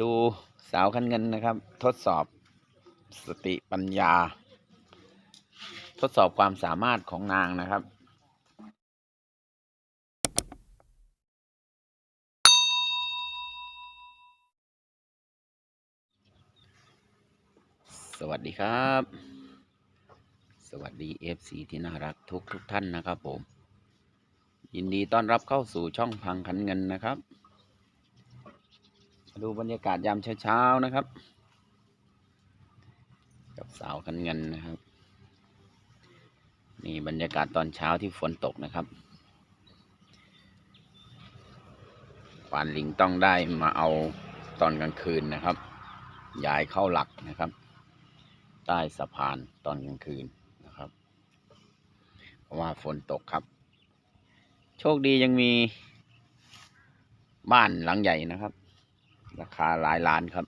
ดูสาวคันเงินนะครับ ทดสอบสติปัญญา ทดสอบความสามารถของนางนะครับ สวัสดีครับ สวัสดี FC ที่น่ารักทุกทุกท่านนะครับผม ยินดีต้อนรับเข้าสู่ช่องพังขันเงินนะครับ ดูบรรยากาศยามเช้าๆนะครับ กับสาวขันเงินนะครับ นี่บรรยากาศตอนเช้าที่ฝนตกนะครับควานลิงต้องได้มาเอาตอนกลางคืนนะครับ ย้ายเข้าหลักนะครับ ใต้สะพานตอนกลางคืนนะครับ เพราะว่าฝนตกครับ โชคดียังมีบ้านหลังใหญ่นะครับ ราคาหลายล้านครับ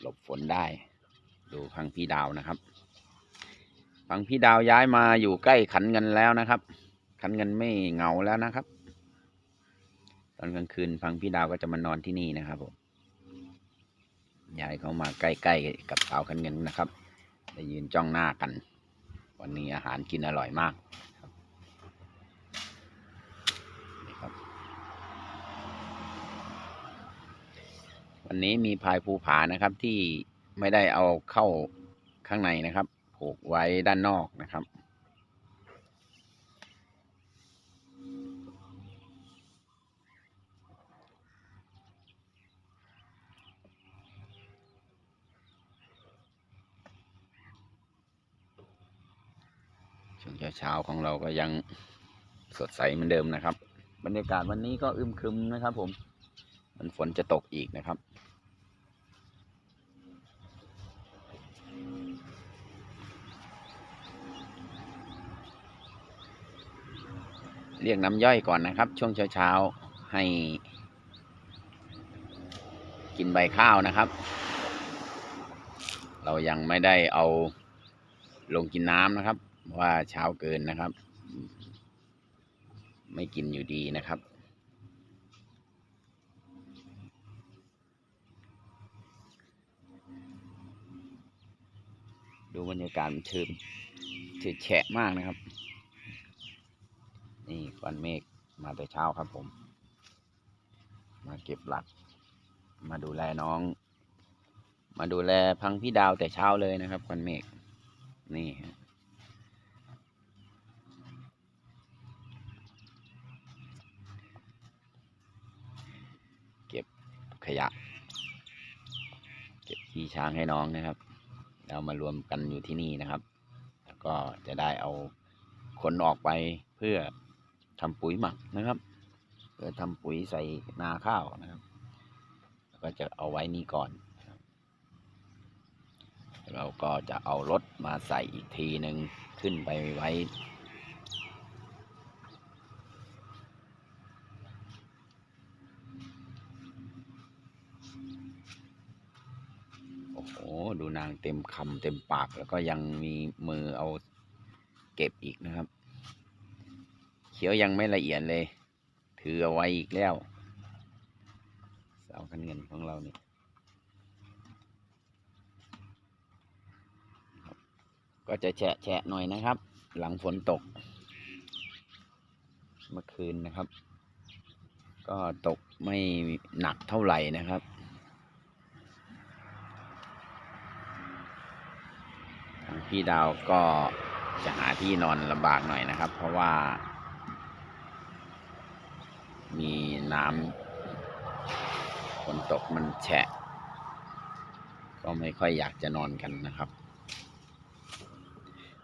หลบฝนได้ ดูพังพี่ดาวนะครับพังพี่ดาวย้ายมาอยู่ใกล้ขันเงินแล้วนะครับ ขันเงินไม่เหงาแล้วนะครับ ตอนกลางคืนพังพี่ดาวก็จะมานอนที่นี่นะครับผมย้ายเข้ามาใกล้ๆกับสาวขันเงินนะครับได้ยืนจ้องหน้ากัน วันนี้อาหารกินอร่อยมากครับนี่ครับ วันนี้มีพายภูผานะครับที่ไม่ได้เอาเข้าข้างในนะครับ ผูกไว้ด้านนอกนะครับ ช่วงเช้าๆของเราก็ยังสดใสเหมือนเดิมนะครับ บรรยากาศวันนี้ก็อึมครึมนะครับผม มันฝนจะตกอีกนะครับ เรียกน้ำย่อยก่อนนะครับ ช่วงเช้าๆให้ กินใบข้าวนะครับ เรายังไม่ได้เอาลงกินน้ำนะครับ ว่าเช้าเกินนะครับ ไม่กินอยู่ดีนะครับดูบรรยากาศมันชืมชืดแฉะมากนะครับ นี่ก้อนเมฆมาแต่เช้าครับผม มาเก็บหลัก มาดูแลน้อง มาดูแลพังพี่ดาวแต่เช้าเลยนะครับก้อนเมฆนี่ฮะเก็บขยะ เก็บขี้ช้างให้น้องนะครับแล้วมารวมกันอยู่ที่นี่นะครับ แล้วก็จะได้เอาขนออกไปเพื่อ ทำปุ๋ยหมักนะครับเพื่อทำปุ๋ยใส่นาข้าวนะครับ แล้วก็จะเอาไว้นี่ก่อน เราก็จะเอารถมาใส่อีกทีหนึ่งขึ้นไปไว้โอ้โหดูนางเต็มคำเต็มปากแล้วก็ยังมีมือเอาเก็บอีกนะครับ ขียวยังไม่ละเอียดเลย ถือเอาไว้อีกแล้วเสาคันเงินของเราเนี่ยก็จะแฉะแฉะหน่อยนะครับ หลังฝนตก เมื่อคืนนะครับ ก็ตกไม่หนักเท่าไหร่นะครับทางพี่ดาวก็จะหาที่นอนลำบากหน่อยนะครับ เพราะว่า มีน้ำฝนตกมันแฉะ ก็ไม่ค่อยอยากจะนอนกันนะครับ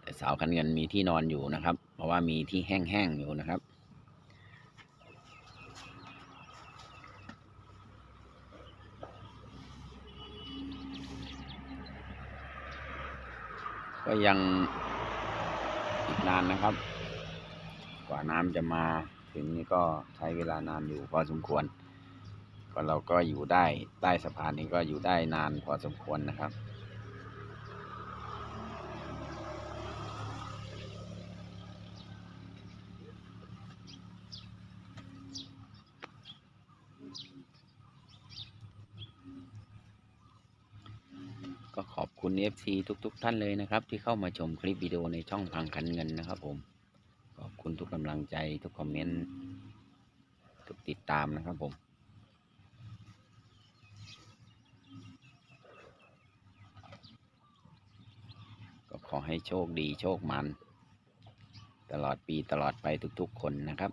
แต่สาวคันเงินมีที่นอนอยู่นะครับ เพราะว่ามีที่แห้งๆอยู่นะครับก็ยังอีกนานนะครับ กว่าน้ำจะมา ถึงนี่ก็ใช้เวลานานอยู่พอสมควร ก็เราก็อยู่ได้ใต้สะพานนี้ก็อยู่ได้นานพอสมควรนะครับก็ขอบคุณ FC ทุกๆทท่านเลยนะครับ ที่เข้ามาชมคลิปวิดีโอในช่องพังขันเงินนะครับผม คุณทุกกำลังใจทุกคอมเมนต์ ทุกติดตามนะครับผม ก็ขอให้โชคดีโชคมัน ตลอดปีตลอดไปทุกๆคนนะครับ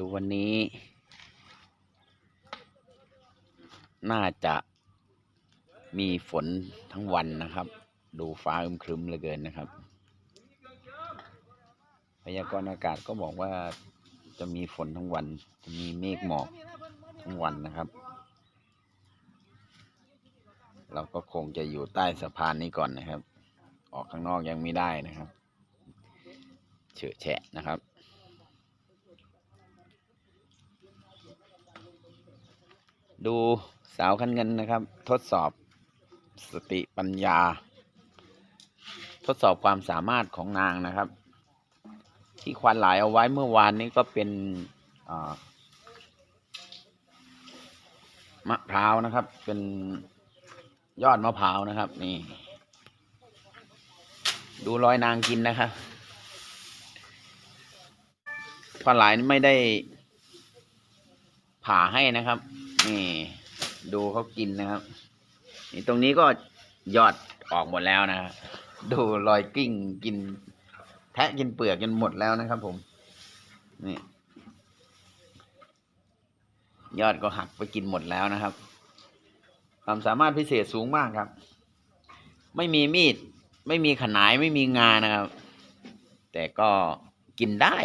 ดูวันนี้ น่าจะมีฝนทั้งวันนะครับ ดูฟ้าอึมครึมเหลือเกินนะครับ พยากรณ์อากาศก็บอกว่าจะมีฝนทั้งวัน จะมีเมฆหมอกทั้งวันนะครับ เราก็คงจะอยู่ใต้สะพานนี้ก่อนนะครับ ออกข้างนอกยังไม่ได้นะครับ เฉอะแฉะนะครับ ดูสาวคันเงินนะครับ ทดสอบสติปัญญา ทดสอบความสามารถของนางนะครับ ที่ควานหลายเอาไว้เมื่อวานนี้ก็เป็นมะพร้าวนะครับ เป็นยอดมะพร้าวนะครับ นี่ ดูรอยนางกินนะครับควานหลายไม่ได้ผ่าให้นะครับ นี่ดูเขากินนะครับนี่ตรงนี้ก็ยอดออกหมดแล้วนะครับดูรอยกิ้งกิน แทะกินเปลือกจนหมดแล้วนะครับ ผม นี่ ยอดก็หักไปกินหมดแล้วนะครับ ความสามารถพิเศษสูงมากครับ ไม่มีมีด ไม่มีขนายไม่มีงานะครับ แต่ก็กินได้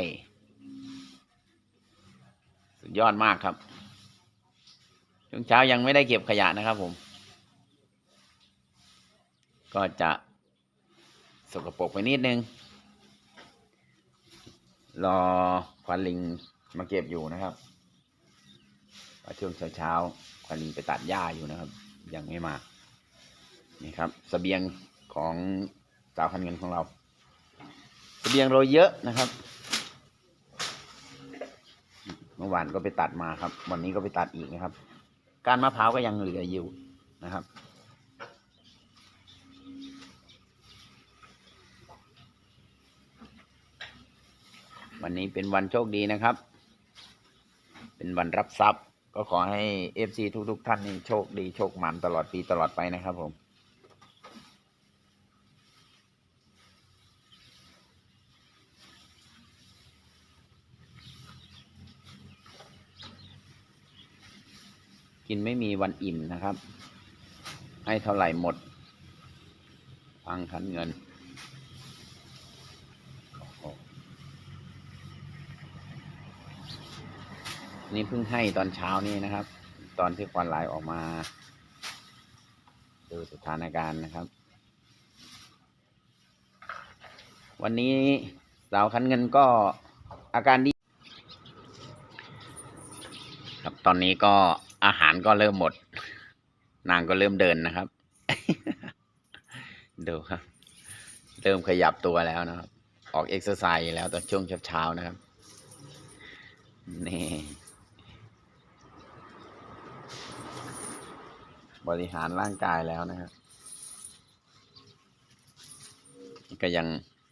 สุดยอดมากครับ ช่วงเช้ายังไม่ได้เก็บขยะนะครับผม ก็จะ สกปรกไปนิดนึง รอควันลิงมาเก็บอยู่นะครับช่วงเช้าๆควันลิงไปตัดหญ้าอยู่นะครับ ยังไม่มานี่ครับสเสบียงของสาวคันเงินของเราสเสบียงเราเยอะนะครับ เมื่อวานก็ไปตัดมาครับ วันนี้ก็ไปตัดอีกนะครับ การมะพร้าวก็ยังเหลืออยู่นะครับ วันนี้เป็นวันโชคดีนะครับ เป็นวันรับทรัพย์ ก็ขอให้เอฟซีทุกๆ ท่านนี่โชคดีโชคมันตลอดปีตลอดไปนะครับผม กินไม่มีวันอิ่มนะครับ ให้เท่าไหร่หมด ฟังคันเงิน นี่เพิ่งให้ตอนเช้านี่นะครับ ตอนที่ควันไหลออกมา ดูสถานการณ์นะครับ วันนี้สาวคันเงินก็อาการดีครับตอนนี้ก็ อาหารก็เริ่มหมด นางก็เริ่มเดินนะครับ ดูครับ เริ่มขยับตัวแล้วนะครับ ออกเอ็กซ์ไซส์แล้วตอนช่วงเช้าๆนะครับ นี่ บริหารร่างกายแล้วนะครับก็ยัง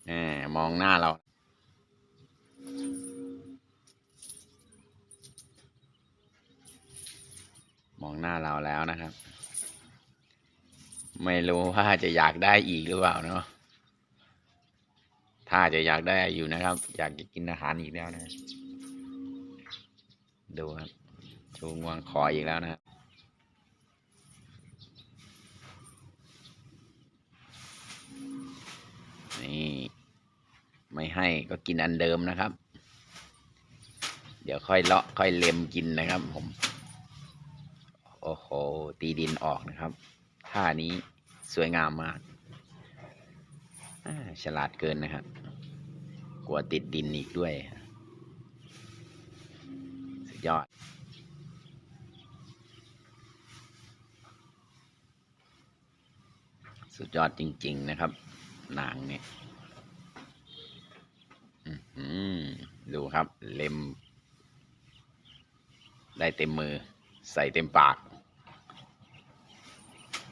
แหมมองหน้าเรา มองหน้าเราแล้วนะครับ ไม่รู้ว่าจะอยากได้อีกหรือเปล่าเนาะถ้าจะอยากได้อยู่นะครับ อยากจะกินอาหารอีกแล้วนะ ดูครับชูงวงคออีกแล้วนะนี่ ไม่ให้ก็กินอันเดิมนะครับ เดี๋ยวค่อยเลาะค่อยเล็มกินนะครับผม โอ้โห ตีดินออกนะครับ ท่านี้สวยงามมากฉลาดเกินนะครับ กลัวติดดินอีกด้วย สุดยอด สุดยอดจริง ๆ นะครับ นางเนี่ยดูครับ เล็ม ได้เต็มมือ ใส่เต็มปาก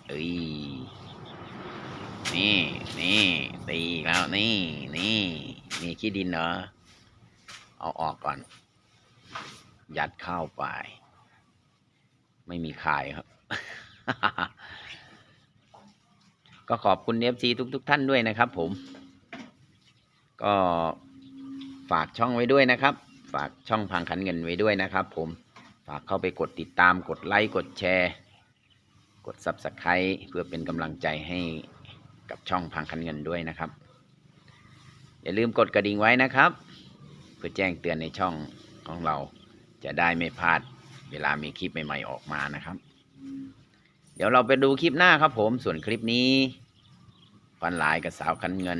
เอ้ยนี่นี่ตีแล้วนี่นี่นี่ขี้ดินเหรอเอาออกก่อน ยัดเข้าไป ไม่มีคายครับ ก็ขอบคุณเอฟซีทุกๆท่านด้วยนะครับ ผม ก็ฝากช่องไว้ด้วยนะครับ ฝากช่องพังขันเงินไว้ด้วยนะครับ ผมฝากเข้าไปกดติดตามกดไลค์กดแชร์ กด Subscribe เพื่อเป็นกำลังใจให้กับช่องพังคันเงินด้วยนะครับ อย่าลืมกดกระดิ่งไว้นะครับ เพื่อแจ้งเตือนในช่องของเราจะได้ไม่พลาดเวลามีคลิปใหม่ๆออกมานะครับ เดี๋ยวเราไปดูคลิปหน้าครับผมส่วนคลิปนี้ฟันหลายกับสาวคันเงิน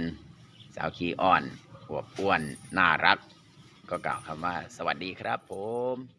สาวขี้อ้อนอวบอ้วน น่ารัก ก็กล่าวคำว่า สวัสดีครับผม